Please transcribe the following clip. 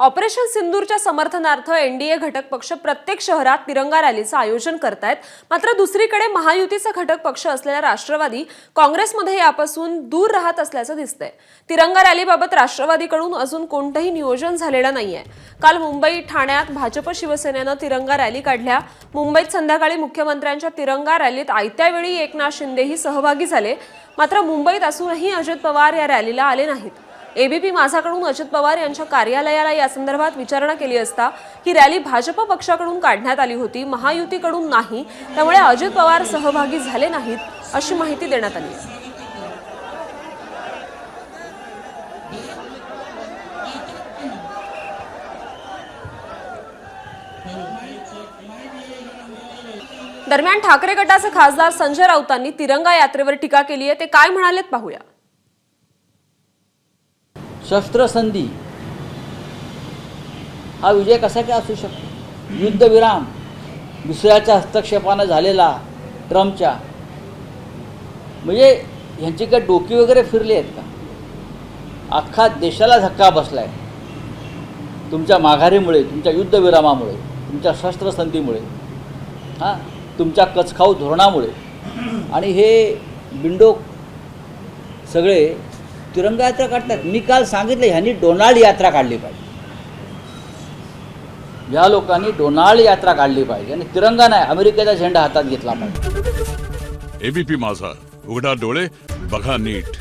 Operation सिंदूरच्या समर्थनार्थ NDA घटक पक्ष प्रत्येक शहरात तिरंगा रॅलीचं आयोजन करतायत. मात्र दुसरीकडे महायुतीचा घटक पक्ष असलेला राष्ट्रवादी काँग्रेसमध्ये यापासून दूर राहत असल्याचं दिसतंय. तिरंगा रॅलीबाबत राष्ट्रवादीकडून अजून कोणतंही नियोजन झालेलं नाहीये. काल मुंबई ठाण्यात भाजप शिवसेनेनं तिरंगा रॅली काढल्या. मुंबईत संध्याकाळी मुख्यमंत्र्यांच्या तिरंगा रॅलीत आयत्या वेळी एकनाथ शिंदेही सहभागी झाले. मात्र मुंबईत असूनही अजित पवार या रॅलीला आले नाहीत. एबीपी माझाकडून अजित पवार यांच्या कार्यालयाला या संदर्भात विचारणा केली असता ही रॅली भाजप पक्षाकडून काढण्यात आली होती महायुतीकडून नाही त्यामुळे अजित पवार सहभागी झाले नाहीत अशी माहिती देण्यात आली आहे. दरम्यान ठाकरे गटाचे खासदार संजय राऊतांनी तिरंगा यात्रेवर टीका केली आहे ते काय म्हणालेत पाहूया. शस्त्रसंधी. हा विजय कसा काय असू शकतो? युद्धविराम दुसऱ्याच्या हस्तक्षेपानं झालेला ट्रम्पच्या. म्हणजे ह्यांची काय डोकी वगैरे फिरली आहेत का? अख्खा देशाला धक्का बसला आहे तुमच्या माघारीमुळे तुमच्या युद्धविरामामुळे तुमच्या शस्त्रसंधीमुळे हां तुमच्या कचखाऊ धोरणामुळे. आणि हे बिंडोक सगळे तिरंगा यात्रा काढतात. मी काल सांगितलं ह्यांनी डोनाल्ड यात्रा काढली पाहिजे. या लोकांनी डोनाल्ड यात्रा काढली पाहिजे आणि तिरंगा नाही अमेरिकेचा झेंडा हातात घेतला पाहिजे. एबीपी माझा. उघडा डोळे बघा नीट.